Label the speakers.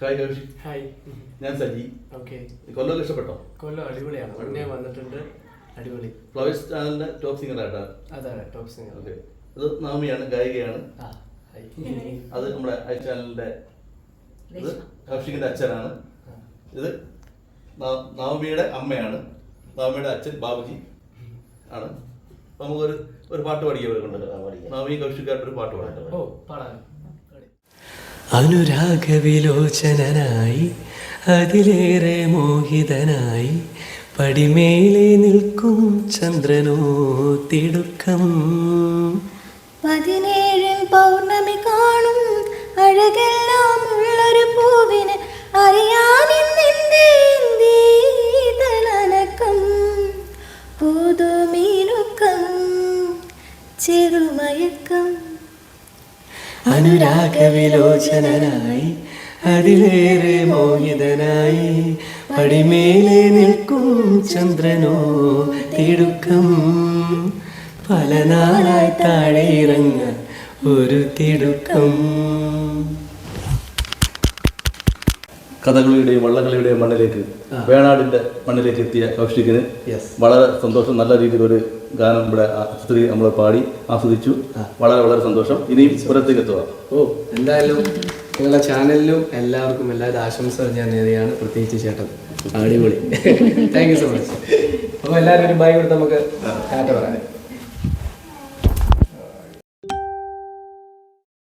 Speaker 1: Hi കൗശി
Speaker 2: hi.
Speaker 1: ഞാൻ Saji.
Speaker 2: Okay.
Speaker 1: കൊല്ലം ഇഷ്ടപ്പെട്ടോ
Speaker 2: കൊല്ലം അടിപൊളിയാണ്. ഉടനെ വന്നിട്ടുണ്ട്. അടിപൊളി.
Speaker 1: ഫ്ലവേഴ്സ് ചാനലിന്റെ ടോപ്പ് സിംഗർ ആയിട്ടാണ്
Speaker 2: അതാണ് ടോപ്പ് സിംഗർ
Speaker 1: ഓക്കെ. ഇത് നാമിയാണ് ഗായികയാണ്.
Speaker 2: ആ ഹായ്.
Speaker 1: അത് നമ്മുടെ ഐ ചാനലിന്റെ ഇത് അച്ഛനാണ്. ഇത് നാ- നവമിയുടെ അമ്മയാണ്. നാമിയുടെ അച്ഛൻ ബാബുജി ആണ്. അപ്പൊ നമുക്കൊരു ഒരു പാട്ട് പാടിക്കാൻ കൊണ്ട് നവമി കൗശികായിട്ട് ഒരു പാട്ട് പാടാം.
Speaker 2: ഓ പാടാൻ
Speaker 3: അനുരാഗവിലോചനായി അതിലേറെ മോഹിതനായി പടിമേലെ നിൽക്കും ചന്ദ്രനോ തിടുക്കം.
Speaker 4: പതിനേഴിൽ പൗർണമി കാണും അഴകെല്ലാം ഉള്ളൊരു പൂവിന് അറിയാനെന്തിന്റെ പൂതുമീനുക്കം പുതുമീനുക്കം ചെറുമയക്കം.
Speaker 3: അനുരാഗവിലോചനായി അതിലേറെ മോഹിതനായി പടിമേലെ നിൽക്കും ചന്ദ്രനോ തിടുക്കം. പല നാളായി താഴെ ഇറങ്ങ ഒരു തിടുക്കം.
Speaker 1: കഥകളിയുടെയും വള്ളംകളിയുടെയും മണ്ണിലേക്ക് വേണാടിന്റെ മണ്ണിലേക്ക് എത്തിയ കൗശികിന്
Speaker 3: യെസ്
Speaker 1: വളരെ സന്തോഷം. നല്ല രീതിയിൽ ഒരു ഗാനം ഇവിടെ സ്ത്രീ നമ്മളെ പാടി ആസ്വദിച്ചു. വളരെ വളരെ സന്തോഷം. ഇനിയും പുറത്തേക്ക് എത്തുക.
Speaker 3: ഓ എന്തായാലും നിങ്ങളുടെ ചാനലിലും എല്ലാവർക്കും എല്ലാവരും ആശംസകൾ ഞാൻ നേരെയാണ് പ്രത്യേകിച്ച് ചേട്ടൻ. അടിപൊളി. താങ്ക് യു സോ മച്ച് അപ്പോൾ എല്ലാവരും ഒരു ബൈ കൊടുത്ത് നമുക്ക് ടാറ്റ പറയാം.